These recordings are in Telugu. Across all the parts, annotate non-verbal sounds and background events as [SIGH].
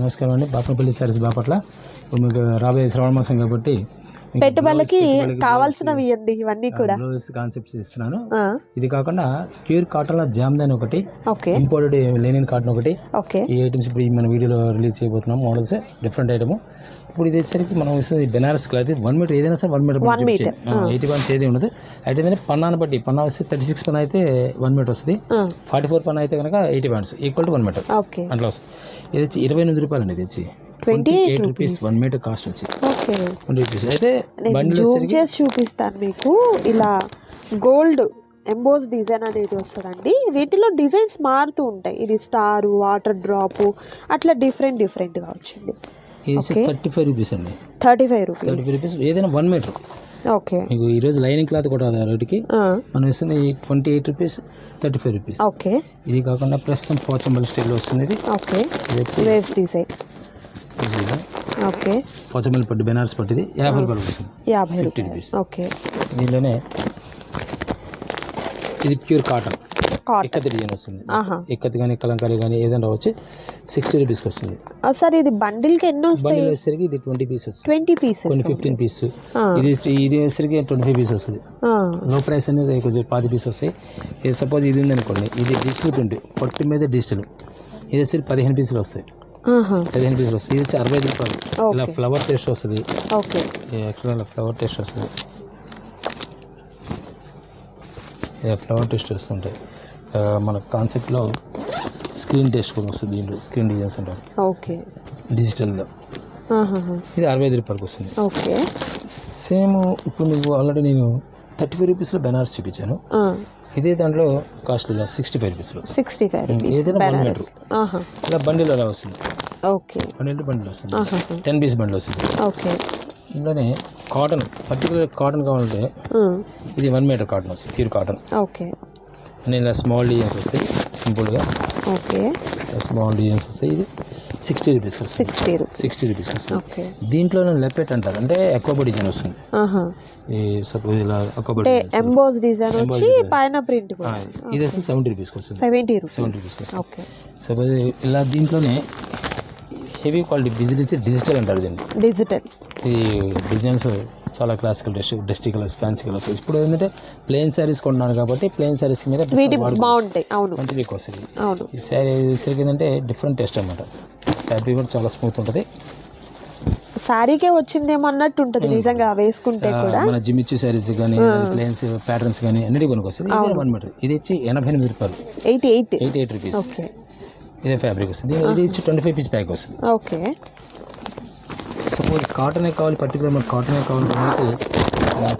నమస్కారం అండి. బాపనపల్లి సారీస్ బాపట్ల. మీకు రాబోయే శ్రావణ మాసం కాబట్టి పెట్టుబడులకి కావాల్సినవి ఇవ్వండి ఇవన్నీ కూడా. బ్లౌజ్ కాన్సెప్ట్స్ ఇస్తున్నాను. ఇది కాకుండా ప్యూర్ కాటన్లో జామ్దాన్ ఒకటి ఓకే. ఇంపోర్టెడ్ లెనిన్ కాటన్ ఒకటి. ఓకే. ఈ ఐటమ్స్ ఇప్పుడు మన వీడియోలో రిలీజ్ చేయబోతున్నాం మోడల్స్ డిఫరెంట్ ఐటమ్ ఇప్పుడు ఇది వచ్చేసరికి మనం వస్తుంది బెనారస్ క్లాత్ వన్ మీటర్ ఏదైనా సరే వన్ మీటర్ ఎయిటీ వన్స్ ఏది ఉండదు అయితే ఏంటంటే పన్నాను బట్టి పన్నా వస్తే థర్టీ సిక్స్ పన్నా అయితే వన్ మీటర్ వస్తుంది. ఫార్టీ ఫోర్ పన్నా అయితే కనుక eighty points equal to one metre okay అట్లా వస్తుంది. ఇది వచ్చి ఇరవై ఎనిమిది రూపాయలు అండి ఇది వచ్చి. Twenty eight rupees one metre cost వచ్చి ఓకే ట్వంటీ రూపీస్ అయితే బండిల్ చేసి చూపిస్తాను మీకు. ఇలా గోల్డ్ ఎంబోస్ డిజైన్ అనేది వస్తుందండి. వీటిలో డిజైన్స్ మారుతూ ఉంటాయి. ఇది స్టార్ వాటర్ డ్రాప్ అట్లా డిఫరెంట్ డిఫరెంట్గా వచ్చింది. వచ్చి థర్టీ ఫైవ్ రూపీస్ అండి. Thirty five rupees thirty five rupees ఏదైనా వన్ మీటర్ ఓకే మీకు ఈరోజు లైనింగ్ క్లాత్ కూడా రేటుకి మనం ఇస్తుంది twenty eight rupees thirty five rupees okay ఇది కాకుండా ప్రస్తుతం పోచంబల్ స్టైల్లో వస్తుంది ఇది ఓకే ఇది వచ్చి వేవ్స్ డిజైన్ ఓకే పోచంబల్ పట్టు బెనారస్ పట్టు ఇది యాభై రూపాయలు వస్తుంది. యాభై ఫిఫ్టీ రూపీస్ ఓకే దీనిలోనే ఇది ప్యూర్ కాటన్ ఇక్కత్ డిజైన్ వస్తుంది. ఆహా. ఇక్కత్ కానీ కలంకారీ కానీ ఏదైనా రావచ్చు. సిక్స్టీ రూపీస్కి వస్తుంది. సార్ ఇది బండిల్కి ఎన్ని వస్తాయి? బండిల్ వచ్చేసరికి ఇది ట్వంటీ పీస్ వస్తుంది. ట్వంటీ పీసెస్ కొన్ని ఫిఫ్టీన్ పీస్ ఇది ఇది వచ్చేసరికి ట్వంటీ ఫైవ్ పీస్ వస్తుంది లో ప్రైస్ అనేది కొంచెం పాతి పీస్ వస్తాయి. ఇది సపోజ్ ఇది ఉందనుకోండి ఇది డిజిటల్ ప్రింట్ పొట్టి మీద డిజిటల్ ఇది వచ్చి పదిహేను పీసులు వస్తాయి. పదిహేను పీసులు వస్తాయి. ఇది వచ్చి అరవై రూపాయలు. ఇలా ఫ్లవర్ టేస్ట్ వస్తుంది. ఓకే. యాక్చువల్గా ఫ్లవర్ టేస్ట్ వస్తుంది. ఫ్లవర్ టేస్ట్ వస్తుంటాయి. మన కాన్సెప్ట్లో స్క్రీన్ టేస్ట్ కూడా వస్తుంది దీంట్లో స్క్రీన్ డిజైన్స్ అంటారు. ఓకే. డిజిటల్గా. ఇది అరవై ఐదు రూపాయలకి వస్తుంది. ఓకే. సేమ్ ఇప్పుడు నువ్వు ఆల్రెడీ నేను థర్టీ ఫైవ్ రూపీస్లో బెనారస్ చూపించాను. ఇదే దాంట్లో కాస్ట్ సిక్స్టీ ఫైవ్ రూపీస్లో. సిక్స్టీ ఫైవ్ ఏదైనా వన్ మీటర్ ఇలా బండిల్ అలా వస్తుంది. ఓకే. బండిల్ బండిల్ వస్తుంది. టెన్ పీస్ బండిల్ వస్తుంది. ఓకే. ఇందులోనే కాటన్ పర్టికులర్ కాటన్ కావాలంటే ఇది వన్ మీటర్ కాటన్ వస్తుంది ప్యూర్ కాటన్. ఓకే. అన్ని ఇలా స్మాల్ డిజైన్స్ వస్తాయి సింపుల్గా ఓకే. స్మాల్ డిజైన్స్ వస్తాయి ఇది సిక్స్టీ వస్తుంది. సిక్స్టీ రూపీస్ సిక్స్టీ రూపీస్కి వస్తుంది. ఓకే. దీంట్లో లెపెట్ అంటారు. అంటే ఎక్కువ డిజైన్ వస్తుంది. ఈ సపోజ్ ఇలా అంటే ఎంబోస్ డిజైన్ వచ్చి పైన ప్రింట్ ఇది వచ్చి సెవెంటీ రూపీస్కి వస్తుంది. సెవెంటీ రూపీస్ సెవెంటీ వస్తుంది. ఓకే. సపోజ్ ఇలా దీంట్లోనే హెవీ క్వాలిటీ బిజినెస్ డిజిటల్ అంటారు దీన్ని. డిజిటల్. ఈ డిజైన్స్ చాలా classical dust dusty colours fancy colours ఇప్పుడు ఏంటంటే ప్లెయిన్ శారీస్ కొంటున్నాను కాబట్టి ప్లెయిన్ శారీస్ మీద బాగుంటాయి అవును. మంచి వస్తుంది అవును. ఈ శారీ సరికి ఏంటంటే డిఫరెంట్ టేస్ట్ అనమాట ఫ్యాబ్రిక్ కూడా చాలా స్మూత్ ఉంటుంది. శారీకే వచ్చిందేమో అన్నట్టు ఉంటుంది నిజంగా వేసుకుంటే కూడా. మన జిమ్మిచ్చు శారీస్ కానీ ప్లెయిన్స్ ప్యాటర్న్స్ కానీ అన్నిటి కొనుక్కి వస్తుంది ఇది వన్ మీటర్ ఇది వచ్చి ఎనభై ఎనిమిది రూపాయలు. Eighty eight. Eighty eight rupees okay. ఇదే ఫ్యాబ్రిక్ వస్తుంది. ఇది వచ్చి ట్వంటీ ఫైవ్ పీస్ ప్యాక్ వస్తుంది. ఓకే. సపోజ్ కాటనే కావాలి పర్టికులర్ మనకు కాటనే కావాలి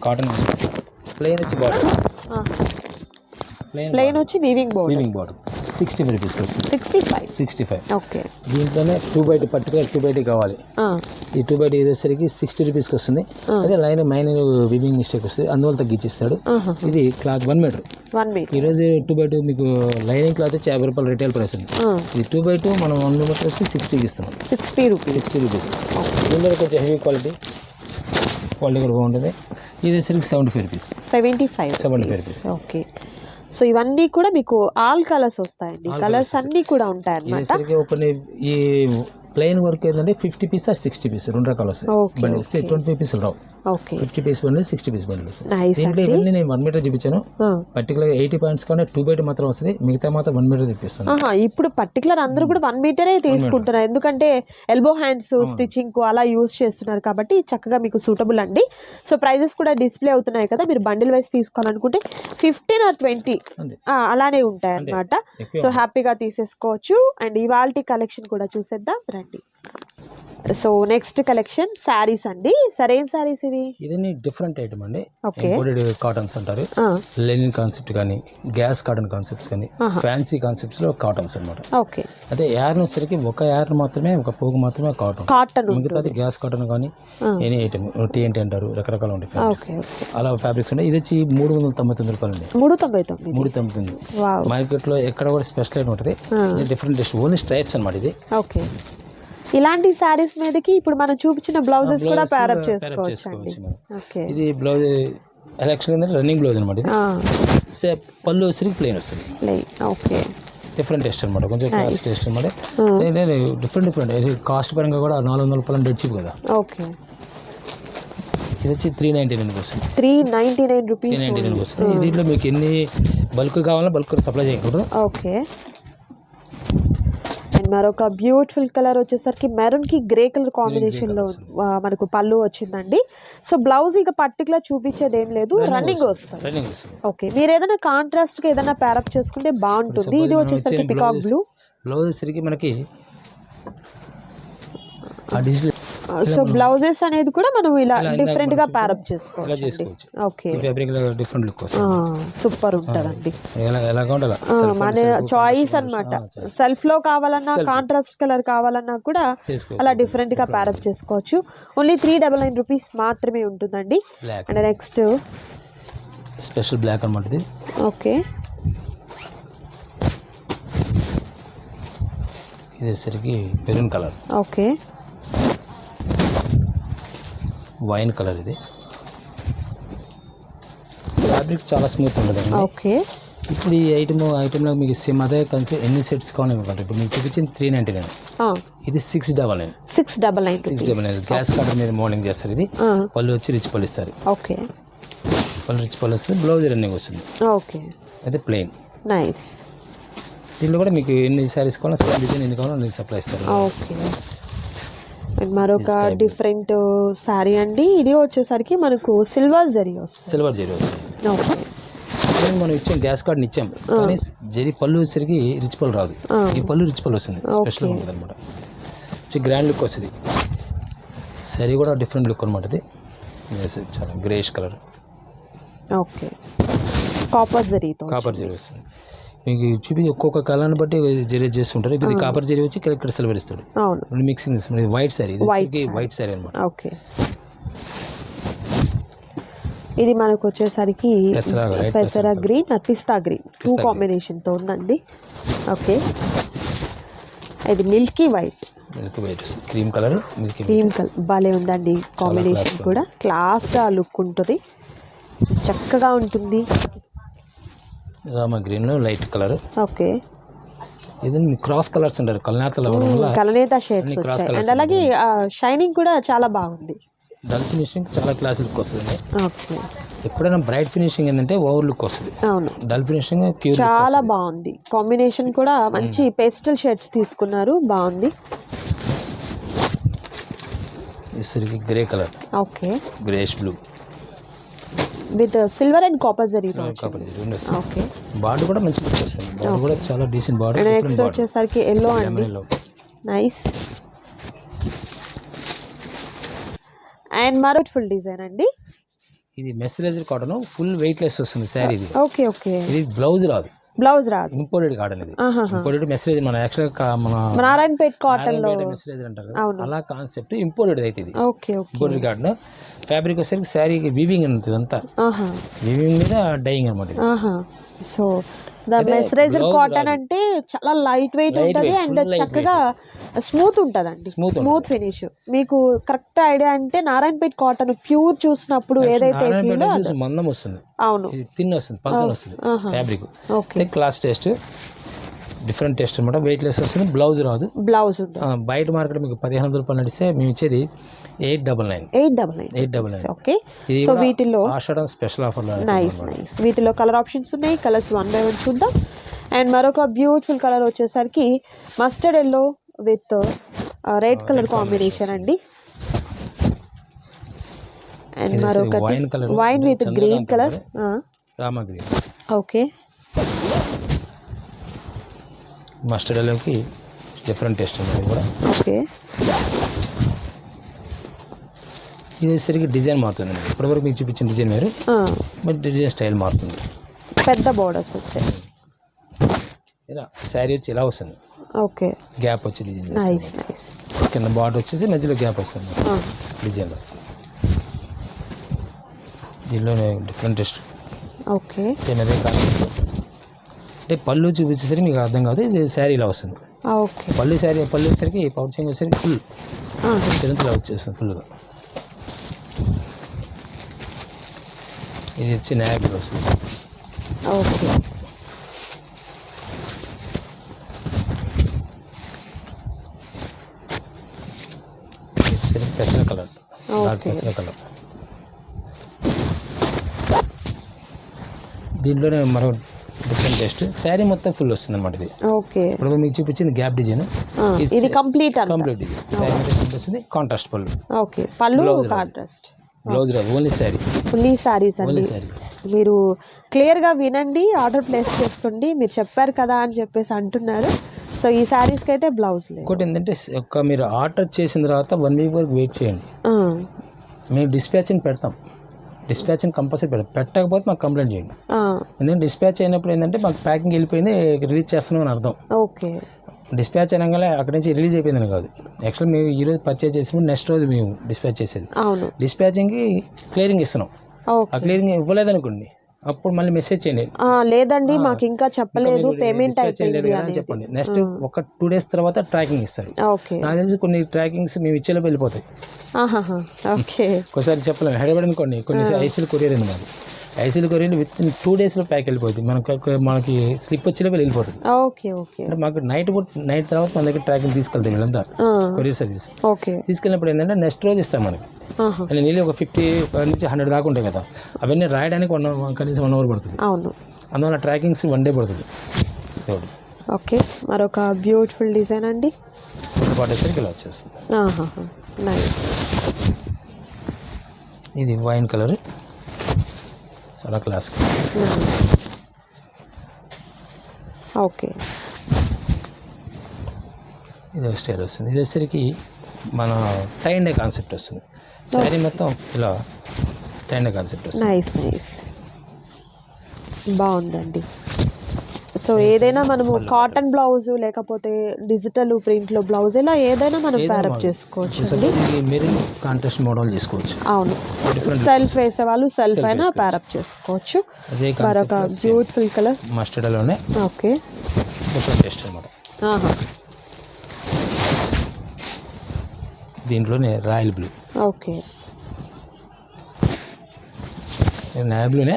కాటన్ ప్లెయిన్ వచ్చి బాటమ్ ప్లెయిన్ వచ్చి weaving board weaving bottom sixty five రూపీస్కి వస్తుంది sixty five? Sixty five. Okay. దీంట్లోనే two bite particular two bite కావాలి. ఈ టూ బైట్ ఇదేసరికి సిక్స్టీ రూపీస్కి వస్తుంది. అదే లైన్ మైన్ వివింగ్ మిస్టేక్ వస్తుంది. అందువల్ల తగ్గించిస్తాడు. ఇది cloth one metre. One metre. ఈ రోజు టూ బై టూ మీకు లైనింగ్ క్లాత్ వచ్చి యాభై రూపాయలు రిటైల్ ప్రైస్ ఉంది ఇది టూ బై టూ మనం వన్ మీటర్ వచ్చి సిక్స్టీకి ఇస్తున్నాం. Sixty rupees. Sixty rupees. దీనిలో కొంచెం హెవీ క్వాలిటీ. క్వాలిటీ కూడా బాగుంటుంది. ఇది వచ్చేసరికి seventy five rupees. Seventy five seventy five rupees. Okay. So ఇవన్నీ కూడా మీకు ఆల్ కలర్స్ వస్తాయండి. కలర్స్ అన్నీ కూడా ఉంటాయి అన్నమాట కొన్ని ఈ ప్లెయిన్ వర్క్ ఏంటంటే ఫిఫ్టీ పీస్ సిక్స్టీ పీస్ రెండు రకాలు వస్తాయి. ట్వంటీ ఫైవ్ పీసులు రావు. ఓకే. ఫిఫ్టీ పీస్ బండి సిక్స్టీ పీస్ బండి వస్తాయి నైస్ దీంట్లో ఇవన్నీ నేను వన్ మీటర్ చూపించాను. పర్టికులర్ ఎయిటీ పాయింట్స్ కానీ టూ బైట్ మాత్రం వస్తుంది. మిగతా మాత్రం వన్ మీటర్ తెప్పిస్తాను ఇప్పుడు పర్టికులర్ అందరూ కూడా వన్ మీటరే తీసుకుంటున్నారు. ఎందుకంటే ఎల్బో హ్యాండ్స్ స్టిచ్చింగ్ అలా యూజ్ చేస్తున్నారు కాబట్టి చక్కగా మీకు సూటబుల్ అండి. సో ప్రైజెస్ కూడా డిస్ప్లే అవుతున్నాయి కదా మీరు బండిల్ వైస్ తీసుకోవాలనుకుంటే ఫిఫ్టీన్ ఆర్ ట్వంటీ అలానే ఉంటాయి అన్నమాట ఎక్కువ సో హ్యాపీగా తీసేసుకోవచ్చు. అండ్ ఇవాల్టి కలెక్షన్ కూడా చూసేద్దాం. రండి. సో నెక్స్ట్ కలెక్షన్ శారీస్ అండి. సరే ఏం శారీస్ ఇవి ఇది డిఫరెంట్ ఐటమ్ అండి. ఇంపోర్టెడ్ కాటన్స్ అంటారు. లెనిన్ కాన్సెప్ట్ కానీ గ్యాస్ కాటన్ కాన్సెప్ట్స్ కానీ ఫ్యాన్సీ కాన్సెప్ట్స్లో కాటన్స్ అన్నమాట. ఓకే. అదే యార్న్ వచ్చరికి ఒక యార్న్ మాత్రమే ఒక పోగు మాత్రమే కాటన్ కాటన్ మిగతాది గ్యాస్ కాటన్ కానీ ఎనీ ఐటమ్ టీఎన్టీ అంటారు రకరకాల ఉంటాయి అలా ఫ్యాబ్రిక్స్ ఉన్నాయి. ఇది వచ్చి మూడు వందల తొంభై తొమ్మిది రూపాయలు అండి. మూడు తొంభై తొమ్మిది. మూడు తొంభై తొమ్మిది. వావ్. మార్కెట్లో ఎక్కడ కూడా స్పెషల్ అయిన ఉంటుంది. డిఫరెంట్ ఓన్లీ స్ట్రైప్స్ అనమాట ఇది. ఓకే. ఇలాంటి శారీస్ మీదకి ఇప్పుడు మనం చూపించిన బ్లౌజెస్ కూడా ప్యారప్ up చేసుకోవచ్చు. ఓకే ఇది బ్లౌజ్ యాక్చువల్ రన్నింగ్ బ్లౌజ్ అనమాట ఇది. పళ్ళు వచ్చరికి ప్లేన్ వస్తుంది. ఓకే డిఫరెంట్ టెస్ట్ అనమాట కొంచెం కాస్ట్ టెస్ట్ అనమాట డిఫరెంట్ డిఫరెంట్ ఇది కాస్ట్ పరంగా కూడా నాలుగు వందల రూపాయలు డెడ్ చీప్ కదా. ఓకే ఇది వచ్చి త్రీ నైంటీ నైన్కి వస్తుంది. Three ninety nine three rupees ninety నైన్కి వస్తుంది. దీంట్లో మీకు ఎన్ని బల్క్ కావాలన్నా బల్క్ సప్లై చేయకూడదు ఓకే మరొక బ్యూటిఫుల్ కలర్ వచ్చేసరికి మెరూన్కి గ్రే కలర్ కాంబినేషన్లో మనకు పళ్ళు వచ్చిందండి. సో బ్లౌజ్ ఇక పర్టికులర్ చూపించేది ఏం లేదు రన్నింగ్ వస్తుంది. ఓకే మీరు ఏదైనా కాంట్రాస్ట్గా ఏదైనా ప్యారప్ చేసుకుంటే బాగుంటుంది. ఇది వచ్చేసరికి పికాక్ బ్లూ బ్లౌజ్ మనకి ఆ డిజిటల్ సో బ్లౌజెస్ అనేది కూడా మనం ఇలా డిఫరెంట్గా ప్యారప్ చేసుకోవచ్చు ఓకే డిఫరెంట్ లుక్ సూపర్ ఉంటుందండి. మన చాయిస్ అన్నమాట. సెల్ఫ్లో కావాలన్నా కాంట్రాస్ట్ కలర్ కావాలన్నా కూడా అలా డిఫరెంట్గా ప్యారప్ చేసుకోవచ్చు. Only three double nine rupees మాత్రమే ఉంటుందండి. అండ్ నెక్స్ట్ స్పెషల్ బ్లాక్ అనమాట ఇది. ఓకే ఇది వచ్చేసరికి maroon colour. Okay wine colour ఇది. ఫ్యాబ్రిక్ చాలా స్మూత్ ఉంటుంది ఓకే. ఇప్పుడు ఈ ఐటమ్ ఐటెంలో మీకు సేమ్ అదే కలిసి ఎన్ని సెట్స్ కావాలి ఇప్పుడు మీకు చూపించింది త్రీ నైంటీ నైన్ ఇది six double nine six double nine six double nine gas colour మీద మోడలింగ్ చేస్తారు ఇది. పళ్ళు వచ్చి రిచ్ పళ్ళు ఇస్తారు. ఓకే. పళ్ళు రిచ్ పళ్ళు వస్తుంది. బ్లౌజ్ రన్నింగ్ వస్తుంది. ఓకే. అయితే ప్లెయిన్ నైస్ దీనిలో కూడా మీకు ఎన్ని శారీస్ కావాలో సేమ్ డిజైన్ ఎన్ని కావాలో నేను సప్లై ఇస్తారు. ఓకే. అండ్ మరొక డిఫరెంట్ శారీ అండి. ఇది వచ్చేసరికి మనకు సిల్వర్ జరీ వస్తుంది. సిల్వర్ జరీ వస్తుంది. ఓకే. మనం ఇచ్చాం గ్యాస్ కార్డ్ని ఇచ్చాం కానీ జరీ పళ్ళు వచ్చేసరికి రిచ్ పళ్ళు రాదు ఈ పళ్ళు రిచ్ పళ్ళు వస్తుంది. స్పెషల్ ఉంటుంది అనమాట గ్రాండ్ లుక్ వస్తుంది. సరీ కూడా డిఫరెంట్ లుక్ అనమాట ఇది. చాలా గ్రేష్ కలర్ ఓకే. కాపర్ జరీతో కాపర్ జరీ వస్తుంది. మీకు చూపి ఒక్కొక్క కలర్ని బట్టి జరీ చేస్తుంటారు. ఇప్పుడు ఇది కాపర్ జరీ వచ్చి ఇక్కడ ఇక్కడ సిల్వర్ ఇస్తాడు అవును మిక్సింగ్ ఇస్తుంది ఇది వైట్ సారీ ఇది వైట్ సారీ అనమాట ఓకే. ఇది మనకు వచ్చేసరికి పెసరా గ్రీన్ పిస్తా గ్రీన్ టూ కాంబినేషన్తో ఉందండి. ఓకే. ఇది మిల్కీ వైట్ మిల్క్ వైట్ వస్తుంది. Cream colour milk cream colour భలే ఉందండి కాంబినేషన్ కూడా. క్లాస్గా లుక్ ఉంటుంది. చక్కగా ఉంటుంది. Rama green light colour. Okay. ఇది క్రాస్ కలర్స్ ఉంటారు కలనాతలు అవ్వడం వల్ల కలనేత షేడ్స్ వచ్చాయి. అండ్ అలాగే షైనింగ్ కూడా చాలా బాగుంది. డల్ ఫినిషింగ్ చాలా క్లాస్ లుక్ వస్తుంది ఓకే. ఎప్పుడైనా బ్రైట్ ఫినిషింగ్ ఏంటంటే ఓవర్ లుక్ వస్తుంది. అవును. డల్ ఫినిషింగ్ చాలా బాగుంది. కాంబినేషన్ కూడా మంచి పేస్టల్ షేడ్స్ తీసుకున్నారు. బాగుంది. ఇసరికి grey colour. Okay. Greyish blue with silver and copper zari copper రెండు వస్తుంది ఓకే. బార్డర్ కూడా మంచి వస్తుంది కూడా చాలా డీసెంట్ అండ్ నెక్స్ట్ వచ్చేసరికి ఎల్లో అండి. నైస్ అండ్ మరో ఫుల్ డిజైన్ అండి. ఇది mercerised cotton full weight less వస్తుంది శారీ ఇది. Okay okay. ఇది బ్లౌజ్ రాదు. బ్లౌజ్ రాదు. ఇంపోర్టెడ్ కాటన్ ఇది. ఇంపోర్టెడ్ మెసరేజ్ మన యాక్చువల్గా మన నారాయణపేట్ కాటన్లో మెసరేజ్ అంటారు. అలా కాన్సెప్ట్ ఇంపోర్టెడ్ అయితే ఇది. Okay okay. Imported cotton. Fabric వచ్చేసరికి శారీకి వీవింగ్ ఉంటుంది ఆహా. వీవింగ్ మీద డైయింగ్ అనమాట సో మెసరైజర్ కాటన్ అంటే చాలా లైట్ వెయిట్ ఉంటుంది అండ్ చక్కగా స్మూత్ ఉంటుందండి. Smooth smooth finish. మీకు కరెక్ట్ ఐడియా అంటే నారాయణపేట్ కాటన్ ప్యూర్ చూసినప్పుడు ఏదైతే మందం వస్తుంది. అవును. ఇది తిన్ వస్తుంది వస్తుంది. Fabric. Okay. Class taste different taste అనమాట వెయిట్ లెస్ వస్తుంది బ్లౌజ్ రాదు. బ్లౌజ్ బయట మార్కెట్ మీకు పదిహేను వందల రూపాయలు నడిస్తే మేము ఇచ్చేది eight double nine eight double nine eight double nine okay so వీటిలో ఆషాఢం స్పెషల్ ఆఫర్లో నైస్ నైస్ వీటిలో కలర్ ఆప్షన్స్ ఉన్నాయి కలర్స్ వన్ బై వన్ చూద్దాం. అండ్ మరొక బ్యూటిఫుల్ కలర్ వచ్చేసరికి mustard yellow with red colour combination అండి. అండ్ మరొకటి wine colour wine with green colour Rama green okay mustard ఎల్లోకి డిఫరెంట్ టేస్ట్ ఉంది కూడా. ఓకే. ఇది వచ్చేసరికి డిజైన్ మారుతుంది. ఇప్పటివరకు మీకు చూపించిన డిజైన్ వేరు. బట్ డిజైన్ స్టైల్ మారుతుంది. పెద్ద బోర్డర్స్ వచ్చాయి. ఇలా శారీ వచ్చి ఇలా వస్తుంది. ఓకే. గ్యాప్ వచ్చి డిజైన్ నైస్ నైస్ కింద బార్డర్ వచ్చేసి మధ్యలో గ్యాప్ వస్తుంది. డిజైన్లో దీనిలోనే డిఫరెంట్ టేస్ట్ ఓకే. సేమ్ అదే కాదు అంటే పళ్ళు చూపించేసరికి మీకు అర్థం కాదు ఇది శారీ ఇలా వస్తుంది. ఓకే. పళ్ళు శారీ పళ్ళు వచ్చేసరికి పౌచింగ్ వచ్చేసరికి ఫుల్ చిరంతలా వచ్చేస్తుంది ఫుల్గా ఇది వచ్చి నాయకులు ఓకే. పెసర కలర్. డార్క్ పెసర కలర్. దీంట్లోనే మరో డిఫరెంట్ టెస్ట్ శారీ మొత్తం ఫుల్ వస్తుంది అన్నమాట ఇది. ఓకే. ఇప్పుడు మీకు చూపించింది గ్యాప్ డిజైన్ ఇది కంప్లీట్ కంప్లీట్ ఇది. శారీ మొత్తం వస్తుంది. కాంట్రాస్ట్ పళ్ళు. ఓకే. పళ్ళు కాంట్రాస్ట్ బ్లౌజ్ రాదు ఓన్లీ శారీ ఫుల్లీ శారీస్ అండి. ఓన్లీ మీరు క్లియర్గా వినండి ఆర్డర్ ప్లేస్ చేసుకోండి. మీరు చెప్పారు కదా అని చెప్పేసి అంటున్నారు. సో ఈ శారీస్కి అయితే బ్లౌజ్ ఇంకోటి ఏంటంటే ఒక మీరు ఆర్డర్ చేసిన తర్వాత వన్ వీక్ వరకు వెయిట్ చేయండి. మేము డిస్పాచింగ్ పెడతాం. డిస్పాచింగ్ కంపల్సరీ పెడతాం పెట్టకపోతే మాకు కంప్లైంట్ చేయండి. ఎందుకంటే డిస్పాచ్ అయినప్పుడు ఏంటంటే మాకు ప్యాకింగ్ వెళ్ళిపోయింది రిలీజ్ చేస్తున్నాం అని అర్థం. ఓకే. డిస్పాచ్ అనగానే అక్కడి నుంచి రిలీజ్ అయిపోయిందని కాదు. యాక్చువల్ మేము ఈ రోజు పర్చేజ్ చేసినప్పుడు నెక్స్ట్ రోజు మేము డిస్పాచ్ చేసేది. డిస్పాచింగ్కి క్లియరింగ్ ఇస్తున్నాం. ఆ క్లియరింగ్ ఇవ్వలేదనుకోండి అప్పుడు మళ్ళీ మెసేజ్ చేయండి లేదండి మాకు ఇంకా చెప్పలేదు పేమెంట్ అయిపోయింది అని చెప్పండి. నెక్స్ట్ ఒక టూ డేస్ తర్వాత ట్రాకింగ్ ఇస్తారు. ఓకే. నాకు తెలిసి కొన్ని ట్రాకింగ్స్ మేము ఇచ్చేలోపు వెళ్ళిపోతాయి. ఓకే. [LAUGHS] ఒకసారి చెప్పలేము. హైదరాబాద్ అనుకోండి కొన్ని ఐసీలు కొరియర్ ఉంది మాది. ఐసీలు కొరియర్ విత్ ఇన్ టూ డేస్లో ప్యాక్ వెళ్ళిపోతుంది మనకు మనకి స్లిప్ వచ్చేలోపు వెళ్ళిపోతుంది. Okay okay. అంటే మాకు నైట్ నైట్ తర్వాత మన దగ్గర ట్రాకింగ్ తీసుకెళ్తాం వీళ్ళంతా కొరియర్ సర్వీస్. ఓకే. తీసుకెళ్ళినప్పుడు ఏంటంటే నెక్స్ట్ రోజు ఇస్తాం మనకి. అంటే నీళ్ళు ఒక ఫిఫ్టీ నుంచి హండ్రెడ్ దాకా ఉంటాయి కదా. అవన్నీ రాయడానికి వన్ కనీసం వన్ అవర్ పడుతుంది. అవును. అందువల్ల ట్రాకింగ్స్ వన్ డే పడుతుంది. ఓకే. మరొక బ్యూటిఫుల్ డిజైన్ అండి. వాటేసరికి ఇలా వచ్చేస్తుంది. నైస్. ఇది వైన్ కలర్. చాలా క్లాస్ ఓకే ఇది స్టైల్ వస్తుంది. ఇది వచ్చేసరికి మన టైన్ డే కాన్సెప్ట్ వస్తుంది శారీ మొత్తం ఇలా టైన్ డే కాన్సెప్ట్ వస్తుంది. నైస్ నైస్ బాగుందండి. సో ఏదైనా మనము కాటన్ బ్లౌజ్ లేకపోతే డిజిటల్ ప్రింట్లో బ్లౌజ్ ఇలా ఏదైనా మనం ప్యారప్ చేసుకోవచ్చు కాంట్రాస్ట్ మోడల్ అవును. సెల్ఫ్ వేసే వాళ్ళు సెల్ఫ్ అయినా ప్యారప్ చేసుకోవచ్చు. మరొక బ్యూటిఫుల్ కలర్ మస్టర్డ్లోనే ఓకే. టేస్ట్ అనమాట. ఆహా. దీంట్లోనే రాయల్ బ్లూ ఓకే. నాయల్ బ్లూనే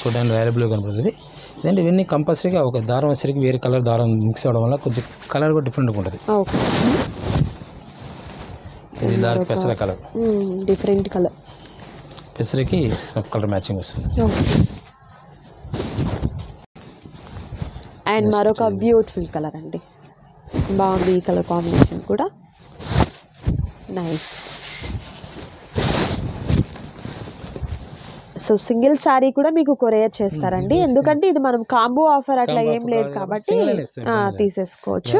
చూడడానికి రాయల్ బ్లూ కనపడుతుంది. ఇదంటే ఇవన్నీ కంపల్సరీగా ఒక దారం వచ్చేసరికి వేరే కలర్ దారం మిక్స్ అవ్వడం వల్ల కొంచెం కలర్ కూడా డిఫరెంట్గా ఉంటుంది. ఓకే ఇది డార్క్ పెసర కలర్ డిఫరెంట్ కలర్ పెసరకి స్నఫ్ కలర్ మ్యాచింగ్ వస్తుంది. అండ్ మరొక బ్యూటిఫుల్ కలర్ అండి. బాగుంది ఈ కలర్ కాంబినేషన్ కూడా. నైస్ సో సింగిల్ శారీ కూడా మీకు కొరియర్ చేస్తారండి. ఎందుకంటే ఇది మనం కాంబో ఆఫర్ అట్లా ఏం లేదు కాబట్టి. తీసేసుకోవచ్చు.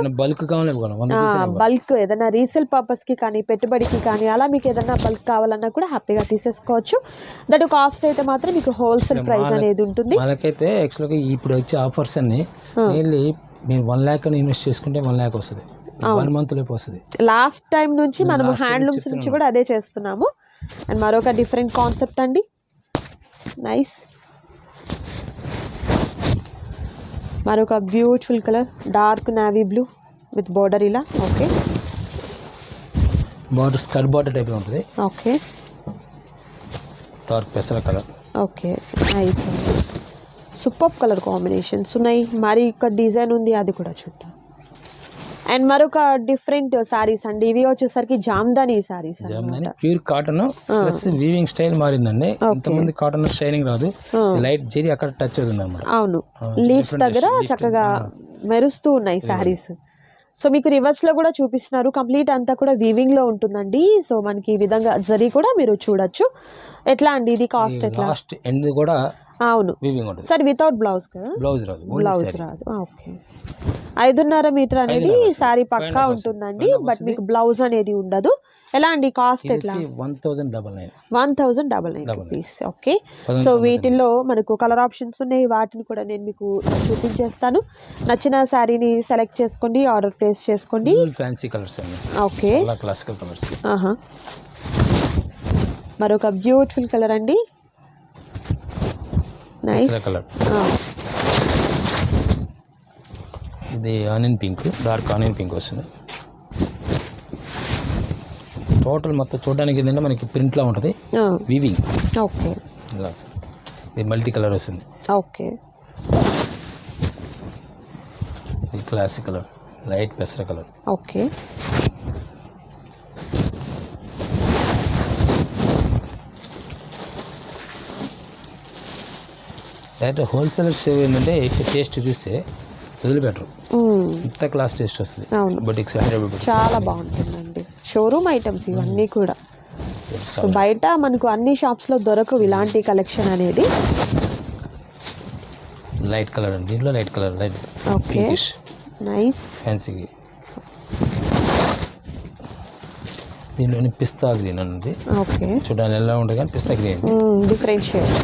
బల్క్. బల్క్ ఏదైనా రీసేల్ పర్పస్కి కానీ పెట్టుబడికి కానీ అలా మీకు ఏదైనా బల్క్ కావాలన్నా కూడా హ్యాపీగా తీసేసుకోవచ్చు. దట్ కాస్ట్ అయితే మాత్రం మీకు హోల్సేల్ ప్రైస్ అనేది ఉంటుంది. మనకైతే యాక్చువల్గా ఇప్పుడు వచ్చే ఆఫర్స్ అన్ని మెయిన్లీ మీరు వన్ ల్యాక్ ఇన్వెస్ట్ చేసుకుంటే వన్ ల్యాక్ వస్తుంది. వన్ మంత్ లోపు వస్తుంది. లాస్ట్ టైం నుంచి మనం హ్యాండ్లూమ్స్ నుంచి కూడా అదే చేస్తున్నాము. అండ్ మరొక డిఫరెంట్ కాన్సెప్ట్ అండి. నైస్ మరొక beautiful colour dark navy blue with border ఇలా. ఓకే బార్డర్ స్కర్ట్ బార్డర్ టైప్లో ఉంటుంది. ఓకే డార్క్ పెసర colour okay nice super colour combinations ఉన్నాయి మరి ఇక్కడ డిజైన్ ఉంది అది కూడా చూద్దాం. అండ్ మరొక డిఫరెంట్ సారీస్ అండి. ఇవి వచ్చేసరికి Jamdani saris Jamdani pure cotton plus weaving style మారిందండి. ఇంతకుముందు కాటన్ షైనింగ్ రాదు. లైట్ జెరీ అక్కడ టచ్ అవుతుంది అనమాట అవును లీవ్స్ దగ్గర చక్కగా మెరుస్తూ ఉన్నాయి సారీస్. సో మీకు రివర్స్లో కూడా చూపిస్తున్నారు. కంప్లీట్ అంతా కూడా వీవింగ్లో ఉంటుందండి. సో మనకి ఈ విధంగా జరీ కూడా మీరు చూడొచ్చు. ఎట్లా అండి ఇది కాస్ట్ ఎట్లా? లాస్ట్ ఎండ్ కూడా అవును. వీవింగ్ ఉంటుంది. సార్ వితౌట్ బ్లౌజ్ కదా? బ్లౌజ్ రాదు బ్లౌజ్ రాదు. ఓకే. ఐదున్నర మీటర్ అనేది సారీ పక్కా ఉంటుందండి బట్ మీకు బ్లౌజ్ అనేది ఉండదు. ఎలా అండి కాస్ట్ ఎట్లా? One thousand double nine one thousand double nine. Rupees okay so వీటిల్లో మనకు కలర్ ఆప్షన్స్ ఉన్నాయి. వాటిని కూడా నేను మీకు చూపించేస్తాను. నచ్చిన శారీని సెలెక్ట్ చేసుకోండి ఆర్డర్ ప్లేస్ చేసుకోండి. Fancy colours okay classical colours మరొక బ్యూటిఫుల్ కలర్ అండి. Nice colour. ఇది onion pink dark onion pink వస్తుంది. టోటల్ మొత్తం చూడడానికి ఏంటంటే మనకి ప్రింట్లో ఉంటుంది. Weaving okay. ఇది మల్టీ కలర్ వస్తుంది. ఓకే. ఇది క్లాసిక్ కలర్ లైట్ పెసర కలర్. ఓకే. డైరెక్ట్ హోల్సేలర్స్ ఏంటంటే ఇట్లా టేస్ట్ చూస్తే వదిలిపెట్టరు. ఇంత క్లాస్ టేస్ట్ వస్తుంది. బొటిక్స్ హైదరాబాద్ చాలా బాగుంటుందండి. షోరూమ్ ఐటమ్స్ ఇవన్నీ కూడా. సో బయట మనకు అన్ని షాప్స్లో దొరకవు ఇలాంటి కలెక్షన్ అనేది. లైట్ కలర్ అండి. దీంట్లో light colour light okay nice ఫ్యాన్సీకి దీంట్లోని పిస్తా గ్రీన్ అన్నది. ఓకే చూడడానికి ఎలా ఉంటుంది కానీ పిస్తా గ్రీన్ డిఫరెంట్ షేడ్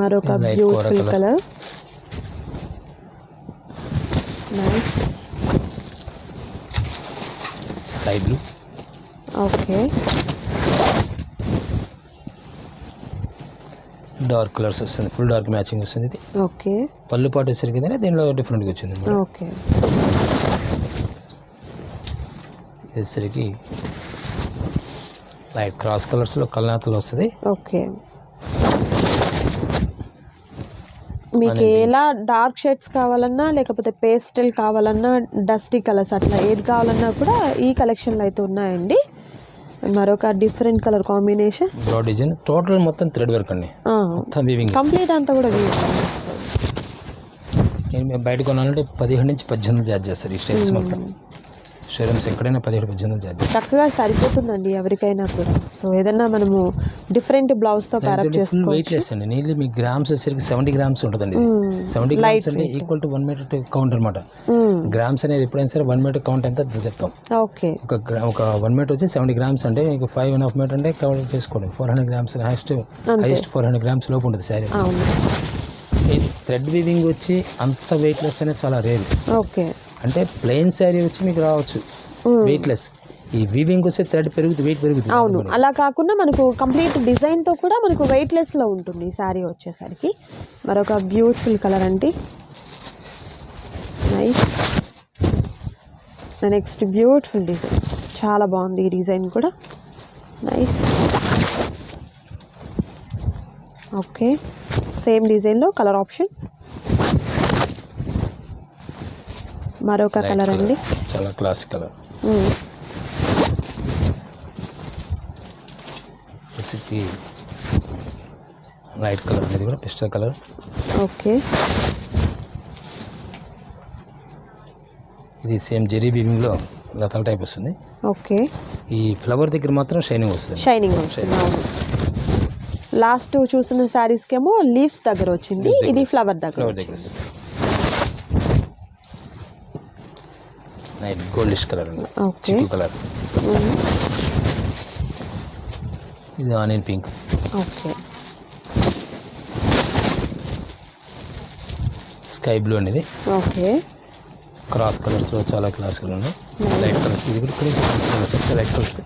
మరొక beautiful. Colour nice sky blue okay dark colours వస్తుంది. ఫుల్ డార్క్ మ్యాచింగ్ వస్తుంది ఇది. ఓకే పళ్ళు పాటు వచ్చేసరికి దీనిలో డిఫరెంట్గా వచ్చింది. ఓకే వచ్చేసరికి లైట్ క్రాస్ కలర్స్లో కల్నాతలో వస్తుంది. ఓకే మీకు ఎలా డార్క్ షేడ్స్ కావాలన్నా లేకపోతే పేస్టల్ కావాలన్నా డస్టీ కలర్స్ అట్లా ఏది కావాలన్నా కూడా ఈ కలెక్షన్లో అయితే ఉన్నాయండి. మరొక different colour combination. Design. Total మొత్తం థ్రెడ్ వర్క్ అండి. మొత్తం వీవింగ్ కంప్లీట్ అంతా కూడా వీవ్ నేను మేము బయట కొనాలంటే పదిహేడు నుంచి పద్దెనిమిది చార్జ్ చేస్తారు ఈ స్టైల్స్ మొత్తం. షోరూమ్స్ ఎక్కడైనా పదిహేడు పద్దెనిమిది చేస్తారు చక్కగా సరిపోతుందండి ఎవరికైనా కూడా. సో ఏదన్నా మనము డిఫరెంట్ బ్లౌజ్తో ప్యారప్ ఫుల్ చేసుకోవచ్చు. వెయిట్ లెస్ అండి. నీళ్ళు మీ గ్రామ్స్ వచ్చేసరికి సెవెంటీ గ్రామ్స్ ఉంటుందండి సెవెంటీ గ్రామ్స్ అంటే equal to one metre count అనమాట గ్రామ్స్ అనేది ఎప్పుడైనా సరే వన్ మీటర్ కౌంట్ ఎంత చెప్తాం. ఓకే. ఒక ఒక వన్ మీటర్ వచ్చి సెవెంటీ గ్రామ్స్ అంటే మీకు ఫైవ్ అండ్ హాఫ్ మీటర్ అంటే కవర్ చేసుకోండి. Four hundred grams highest highest four hundred grams లోపు ఉంటుంది శారీ థ్రెడ్ వీవింగ్ వచ్చి అంత వెయిట్ లెస్ అనేది చాలా రేరు ఓకే. అంటే ప్లెయిన్ శారీ వచ్చి మీకు రావచ్చు. వెయిట్ లెస్ ఈ వీవింగ్ వస్తే థ్రెడ్ పెరుగుతుంది వెయిట్ పెరుగుతుంది అవును. అలా కాకుండా మనకు కంప్లీట్ డిజైన్తో కూడా మనకు వెయిట్లెస్లో ఉంటుంది ఈ శారీ వచ్చేసరికి. మరొక బ్యూటిఫుల్ కలర్ అండి. నైస్ నెక్స్ట్ బ్యూటిఫుల్ డిజైన్ చాలా బాగుంది ఈ డిజైన్ కూడా. నైస్ ఓకే సేమ్ డిజైన్లో కలర్ ఆప్షన్ మరొక కలర్ అండి. చాలా క్లాసిక్ కలర్. రెసిపీ లైట్ కలర్ అనేది కూడా పిస్టల్ కలర్ ఓకే. ఇది సేమ్ జెరీ వీవింగ్లో లతల టైప్ వస్తుంది. ఓకే. ఈ ఫ్లవర్ దగ్గర మాత్రం షైనింగ్ వస్తుంది. షైనింగ్ లాస్ట్ చూసిన శారీస్కి ఏమో లీవ్స్ దగ్గర వచ్చింది. ఇది ఫ్లవర్ దగ్గర ఫ్లవర్ దగ్గర వస్తుంది. నైట్ గోల్డిష్ కలర్ ఉంది. చిక్కు కలర్. ఇది onion pink. Okay. Sky blue అనేది ఓకే. క్రాస్ కలర్స్లో చాలా క్లాస్ కలర్ ఉన్నాయి. Light colours. ఇది కూడా కలర్స్ వస్తాయి లైట్ కలర్స్.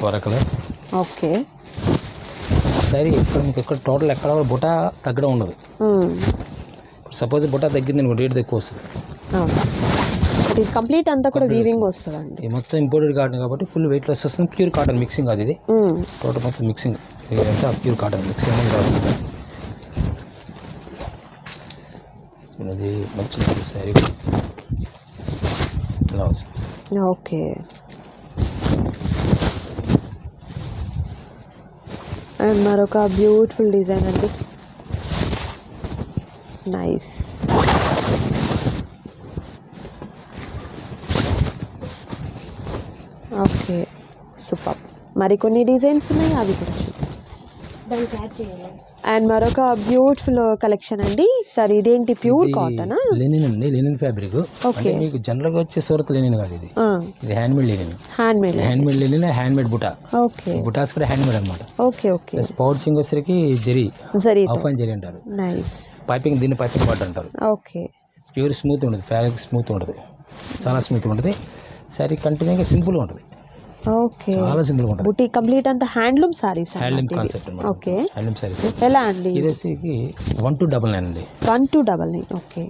కూర కలర్. ఓకే. సరే ఇక్కడ మీకు ఎక్కడ టోటల్ ఎక్కడ కూడా బుటా తగ్గడం ఉండదు. సపోజ్ బుటా తగ్గింది అనుకో రేట్ ఎక్కువ వస్తుంది. కంప్లీట్ అంతా కూడా వీవింగ్ వస్తుందండి. ఇది మొత్తం ఇంపోర్టెడ్ కాటన్ కాబట్టి ఫుల్ వెయిట్ లెస్ వస్తుంది. ప్యూర్ కాటన్ మిక్సింగ్ అది ఇది. టోటల్ మొత్తం మిక్సింగ్ ఇదంతా ప్యూర్ కాటన్ మిక్సింగ్ అనేది కాదు ఇది మంచి శారీ ఇలా వస్తుంది. ఓకే. అండ్ మరొక బ్యూటిఫుల్ డిజైన్ అండి. నైస్. Okay super. మరికొన్ని డిజైన్స్ ఉన్నాయి? అవి కూడా చూద్దాం. అండ్ మరొక బ్యూటిఫుల్ కలెక్షన్ అండి. సార్ ఇదేంటి ప్యూర్ కాటనా? లెనిన్ అండి లెనిన్ ఫ్యాబ్రిక్ అంటే మీకు జనరల్గా వచ్చే సూరత్ లెనిన్ కాదు ఇది. ఇది handmade linen hand made handmade linen handmade buta. Okay. బుటాస్ కూడా హ్యాండ్మేడ్ అనమాట ఓకే ఓకే. ప్లస్ పౌచింగ్ వచ్చేసరికి జరీ. సరే ఆఫ్ అండ్ జరీ అంటారు. నైస్ పైపింగ్ దీన్ని పైపింగ్ పాట అంటారు. ఓకే. ప్యూర్ స్మూత్ ఉంటుంది ఫ్యాబ్రిక్ స్మూత్ ఉంటుంది. చాలా స్మూత్ ఉంటుంది. శారీ కంటిన్యూగా సింపుల్గా ఉంటుంది. ఓకే. చాలా సింపుల్గా ఉంటుంది. బుటీ కంప్లీట్ అంతా హ్యాండ్లూమ్ సారీస్ హ్యాండ్లూమ్ కాన్సెప్ట్ అనమాట ఓకే. హ్యాండ్లూమ్ శారీస్ ఎలా అండి? ఇది వచ్చేసి వన్ టూ డబల్ నైన్ అండి. One two double nine okay.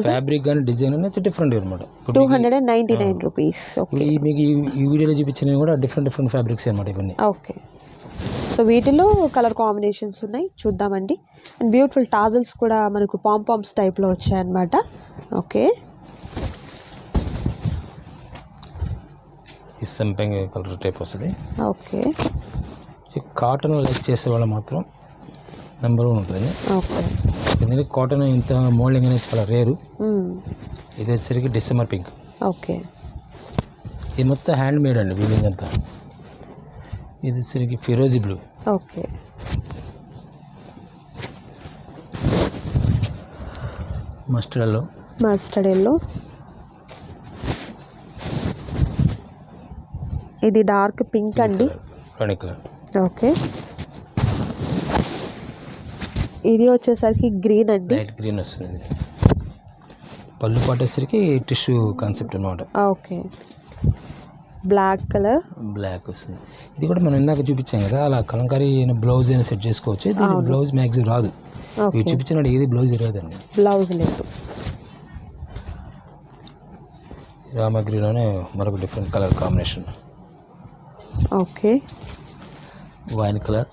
Fabric కానీ డిజైన్ అనేది డిఫరెంట్ అనమాట two hundred and ninety nine rupees. ఈ మీకు ఈ- ఈ వీడియోలో చూపించినవి కూడా డిఫరెంట్ డిఫరెంట్ ఫ్యాబ్రిక్స్ అనమాట ఇవన్నీ. ఓకే. సో వీటిలో కలర్ కాంబినేషన్స్ ఉన్నాయి. చూద్దామండి. అండ్ బ్యూటిఫుల్ టాజల్స్ కూడా మనకు పాంపామ్స్ టైప్లో వచ్చాయన్నమాట. ఓకే. సంపెంగ కలర్ టైప్ వస్తుంది. ఓకే. కాటన్ లైక్ చేసే వాళ్ళు మాత్రం నెంబర్ వన్ ఉంటుంది. ఓకే. ఎందుకంటే కాటన్ ఇంత మోల్డింగ్ అనేది చాలా రేరు. ఇది వచ్చేసరికి డిసెంబర్ పింక్ ఓకే. ఇది మొత్తం హ్యాండ్ మేడ్ అండి వీలింగ్ అంతా. ఇది వచ్చేసరికి ఫిరోజీ బ్లూ ఓకే. మస్టర్డ్లో మస్టర్డ్ ఎల్లో ఇది డార్క్ పింక్ అండి. ఓకే. ఇది వచ్చేసరికి గ్రీన్ అండి. లైట్ గ్రీన్ వస్తుంది. పళ్ళు పాటు వచ్చేసరికి టిష్యూ కాన్సెప్ట్ అనమాట ఓకే. Black colour. బ్లాక్ వస్తుంది. ఇది కూడా మనం ఇందాక చూపించాం కదా అలా కలంకారీ బ్లౌజ్ అయినా సెట్ చేసుకోవచ్చు. దీని బ్లౌజ్ మ్యాక్సిమం రాదు. ఇవి చూపించినట్టు ఏది బ్లౌజ్ రాదండి. బ్లౌజ్ లేదు. రామగ్రీలోనే మరొక different colour combination okay wine colour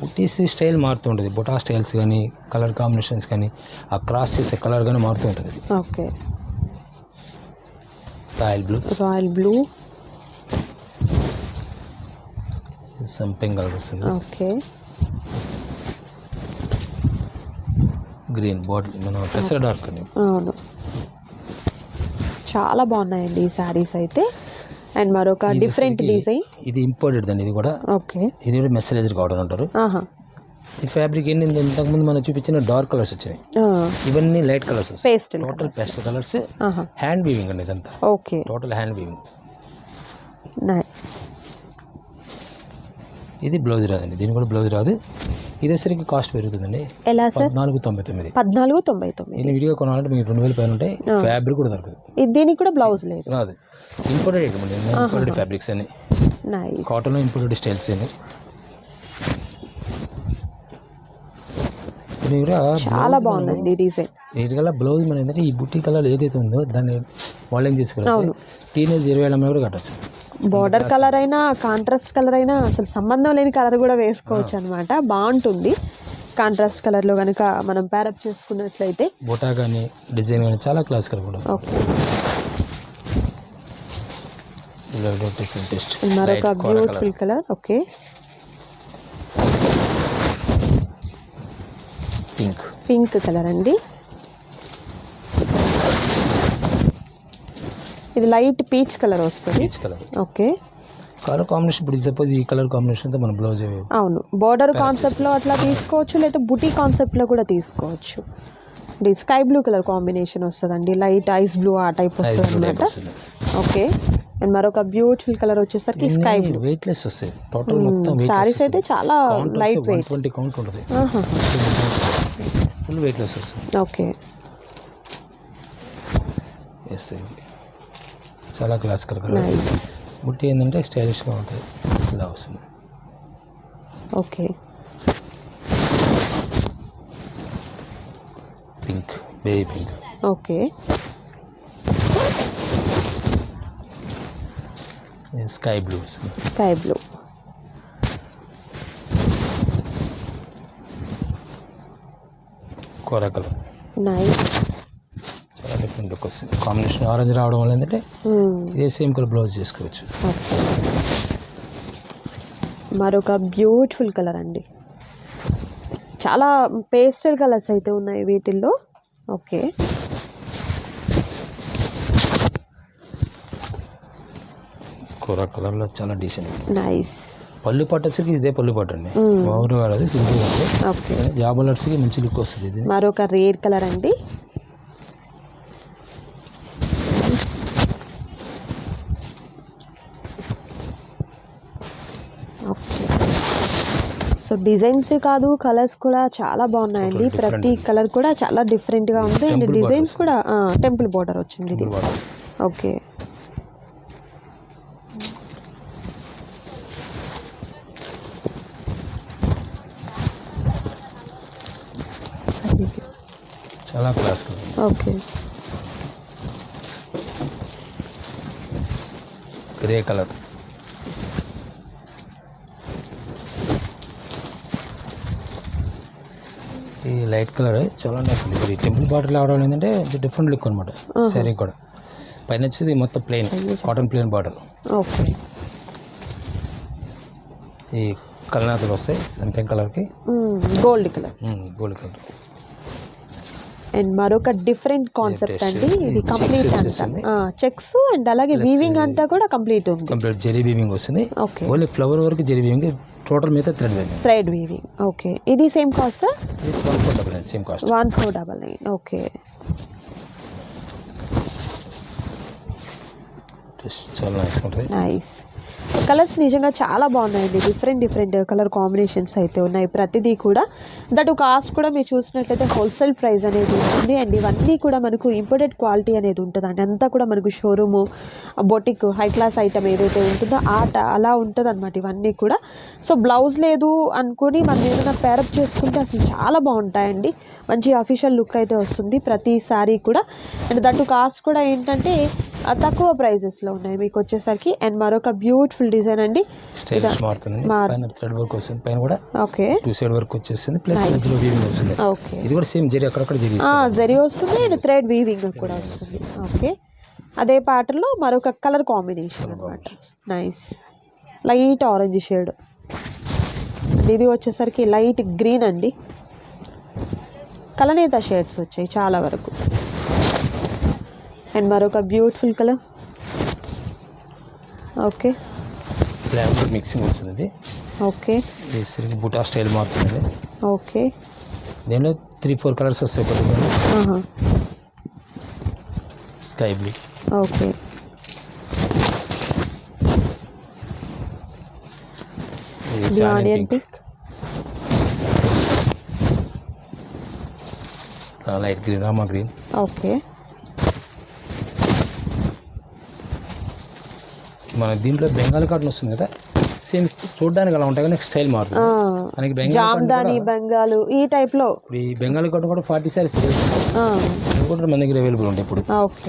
బుటీస్ స్టైల్ మారుతూ ఉంటుంది. బుటా స్టైల్స్ కానీ కలర్ కాంబినేషన్స్ కానీ ఆ క్రాస్ చేసే కలర్ కానీ మారుతూ ఉంటుంది. Okay royal blue royal blue సంపింగ్ colour వస్తుంది ఓకే గ్రీన్ బాటిల్ మన పెసర డార్క్ అవును. చాలా బాగున్నాయండి ఈ శారీస్ అయితే. అండ్ మరొక డిఫరెంట్ డిజైన్ ఇది ఇంపోర్టెడ్ అండి ఇది కూడా ఓకే. ఇది కూడా మెసేజ్ కావడం అంటారు. ఆహా. ఈ ఫ్యాబ్రిక్ ఏంటి? ఇంతకుముందు మనం చూపించిన డార్క్ కలర్స్ వచ్చాయి. ఇవన్నీ light colours pastel total pastel colours ఆహా. హ్యాండ్ వీవింగ్ అండి ఇదంతా. ఓకే. టోటల్ హ్యాండ్ వీవింగ్ ఇది బ్లౌజ్ రాదండి. దీని కూడా బ్లౌజ్ రాదు. ఇది వచ్చేసరికి కాస్ట్ పెరుగుతుందండి. ఎలా సార్? పద్నాలుగు తొంభై తొమ్మిది. పద్నాలుగు తొంభై తొమ్మిది. వీడియో కొనాలంటే మీకు రెండు వేల పైన ఉంటాయి ఫ్యాబ్రిక్ కూడా దొరకదు. దీనికి కూడా బ్లౌజ్ లేదు. రాదు. ఇంపోర్టెడ్ ఇంపోర్టెడ్ ఫ్యాబ్రిక్స్ అని కాటన్ ఇంపోర్టెడ్ స్టైల్స్ అని కూడా చాలా బాగుందండి డిజైన్ వీటికల్లా బ్లౌజ్ మన ఏంటంటే ఈ బుట్టి కలర్ ఏదైతే ఉందో దాన్ని మోడలింగ్ చేసుకోవాలి. టీనేజ్ ఇరవై ఏళ్ళ కూడా కట్టచ్చు. బార్డర్ కలర్ అయినా కాంట్రాస్ట్ కలర్ అయినా అసలు సంబంధం లేని కలర్ కూడా వేసుకోవచ్చు అనమాట బాగుంటుంది. కాంట్రాస్ట్ కలర్లో కనుక మనం ప్యారప్ చేసుకున్నట్లయితే. బొటా కానీ డిజైన్ కానీ చాలా క్లాసికల్ కూడా. ఓకే. మరొక beautiful colour okay. Pink. Pink colour అండి. ఇది లైట్ పీచ్ కలర్ వస్తుంది. Peach colour. Okay. Colour combination ఇప్పుడు సపోజ్ ఈ కలర్ కాంబినేషన్తో మన బ్లౌజ్. అవును. బోర్డర్ కాన్సెప్ట్లో అట్లా తీసుకోవచ్చు లేదా బుటీ కాన్సెప్ట్లో కూడా తీసుకోవచ్చు. ఇది స్కై బ్లూ కలర్ కాంబినేషన్ వస్తుందండి. లైట్ ఐస్ బ్లూ ఆ టైప్ వస్తుంది. అనమాట ఓకే. అండ్ మరొక బ్యూటిఫుల్ కలర్ వచ్చేసరికి స్కై బ్లూ వెయిట్లెస్ వస్తాయి. టోటల్ మొత్తం సారీస్ అయితే చాలా లైట్ వెయిట్ ట్వంటీ కౌంట్ ఉంటుంది. ఫుల్ వెయిట్లెస్ వస్తుంది. ఓకే. ఎస్ చాలా క్లాసికల్ కలర్ బుట్టి ఏంటంటే స్టైలిష్గా ఉంటుంది. ఇలా వస్తుంది. Okay. Pink baby pink okay. Sky blue వస్తుంది స్కై బ్లూ కోర కలర్ నైస్ చాలా డిఫరెంట్ లుక్ వస్తుంది. కాంబినేషన్ ఆరెంజ్ రావడం వల్ల ఏంటంటే ఇదే సేమ్ కలర్ బ్లౌజ్ చేసుకోవచ్చు. మరొక బ్యూటిఫుల్ కలర్ అండి. చాలా పేస్టల్ కలర్స్ అయితే ఉన్నాయి వీటిల్లో. ఓకే కూర కలర్లో చాలా డీసెంట్ నైస్ పళ్ళు పాటు వచ్చేసరికి ఇదే పళ్ళు పాటు అండి. మామూలు కాదు సింపుల్ కాదు ఓకే. జాబ్ అలర్స్కి మంచి లుక్ వస్తుంది ఇది. మరొక రేర్ కలర్ అండి. సో డిజైన్స్ కాదు కలర్స్ కూడా చాలా బాగున్నాయండి. ప్రతి కలర్ కూడా చాలా డిఫరెంట్గా ఉంది. అండ్ డిజైన్స్ కూడా టెంపుల్ బార్డర్ వచ్చింది ఇది. ఓకే. చాలా క్లాసికల్ ఓకే గ్రే కలర్ ఈ లైట్ కలర్ చాలా అసలు ఇప్పుడు ఈ టెంపుల్ బాటిల్ రావడం ఏంటంటే డిఫరెంట్ లుక్ అనమాట శారీ కూడా. పైన వచ్చేది మొత్తం plain cotton plain border okay. ఈ కలనాథులు వస్తాయి సంపెంగ్ కలర్కి gold colour gold colour and మరొక డిఫరెంట్ కాన్సెప్ట్ అండి. ఇది Checks కంప్లీట్. అంతా. చెక్స్ అండ్ అలాగే వీవింగ్ అంతా కూడా కంప్లీట్ ఉంది. కంప్లీట్ జెరీ బీవింగ్ వస్తుంది. ఓకే ఓన్లీ ఫ్లవర్ వరకు జెరీ బీవింగ్ టోటల్ మీద thread weaving thread weaving okay ఇది సేమ్ కాస్ట్ ఇది twelve four double nine same cost one four double nine okay చాలా నైస్ ఉంటుంది. నైస్ కలర్స్ నిజంగా చాలా బాగున్నాయండి. డిఫరెంట్ డిఫరెంట్ కలర్ కాంబినేషన్స్ అయితే ఉన్నాయి. ప్రతిదీ కూడా. దట్ కాస్ట్ కూడా మీరు చూసినట్లయితే హోల్సేల్ ప్రైస్ అనేది ఉంటుంది అండ్ ఇవన్నీ కూడా మనకు ఇంపోర్టెడ్ క్వాలిటీ అనేది ఉంటుంది అండి అంతా కూడా మనకు showroom boutique high class item ఏదైతే ఉంటుందో ఆట అలా ఉంటుంది అనమాట ఇవన్నీ కూడా. సో బ్లౌజ్ లేదు అనుకుని మనం ఏదైనా పేరప్ చేసుకుంటే అసలు చాలా బాగుంటాయండి. మంచి అఫీషియల్ లుక్ అయితే వస్తుంది ప్రతిసారీ కూడా. అండ్ దట్టు కాస్ట్ కూడా ఏంటంటే తక్కువ ప్రైజెస్లో ఉన్నాయి. మీకు వచ్చేసరికి అండ్ మరొక బ్యూటిఫుల్ డిజైన్ అండి. పైన థ్రెడ్ వర్క్ వస్తుంది. పైన కూడా ఓకే. టూ సైడ్ వర్క్ వచ్చేస్తుంది. ప్లస్ మధ్యలో వీవింగ్ వస్తుంది. ఓకే. ఇది కూడా సేమ్ జెరీ అక్కడక్కడ జెరీ జరీ వస్తుంది అండ్ థ్రెడ్ వీవింగ్ కూడా వస్తుంది. ఓకే. అదే ప్యాటర్న్లో మరొక కలర్ కాంబినేషన్ అనమాట నైస్ లైట్ ఆరెంజ్ షేడ్ ఇది వచ్చేసరికి లైట్ గ్రీన్ అండి. కలనేత షేడ్స్ వచ్చాయి చాలా వరకు. అండ్ మరొక beautiful colour okay black mixing వస్తుంది ఓకే సరిగ్గా బుటా స్టైల్ మారుతుంది ఓకే దీనిలో త్రీ ఫోర్ కలర్స్ వస్తాయి కొద్దిగా ఆహా. Sky blue okay onion pink light green Rama green okay మన దీంట్లో బెంగాల్ కాటన్ వస్తుంది కదా? సేమ్ చూడడానికి అలా ఉంటాయి కానీ స్టైల్ మారుతుంది. మనకి బెంగాల్ జామ్దాని బెంగాలు ఈ టైప్లో ఇప్పుడు ఈ బెంగాల్ కాటన్ కూడా ఫార్టీ సారీస్ కూడా మన దగ్గర అవైలబుల్ ఉంటాయి ఇప్పుడు.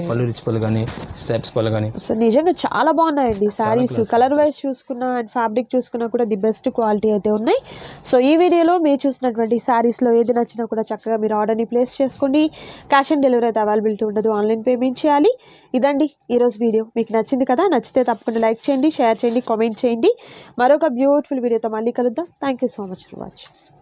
పళ్ళు రిచ్ పళ్ళు కానీ స్టెప్స్ పళ్ళు కానీ. సో నిజంగా చాలా బాగున్నాయండి శారీస్ కలర్ వైజ్ చూసుకున్నా అండ్ ఫ్యాబ్రిక్ చూసుకున్నా కూడా ది బెస్ట్ క్వాలిటీ అయితే ఉన్నాయి. సో ఈ వీడియోలో మీరు చూసినటువంటి శారీస్లో ఏది నచ్చినా కూడా చక్కగా మీరు ఆర్డర్ని ప్లేస్ చేసుకోండి. క్యాష్ ఆన్ డెలివరీ అయితే అవైలబిలిటీ ఉండదు. ఆన్లైన్ పేమెంట్ చేయాలి. ఇదండి ఈరోజు వీడియో. మీకు నచ్చింది కదా నచ్చితే తప్పకుండా లైక్ చేయండి షేర్ చేయండి కామెంట్ చేయండి. మరొక బ్యూటిఫుల్ వీడియోతో మళ్ళీ కలుద్దాం. Thank you so much for watching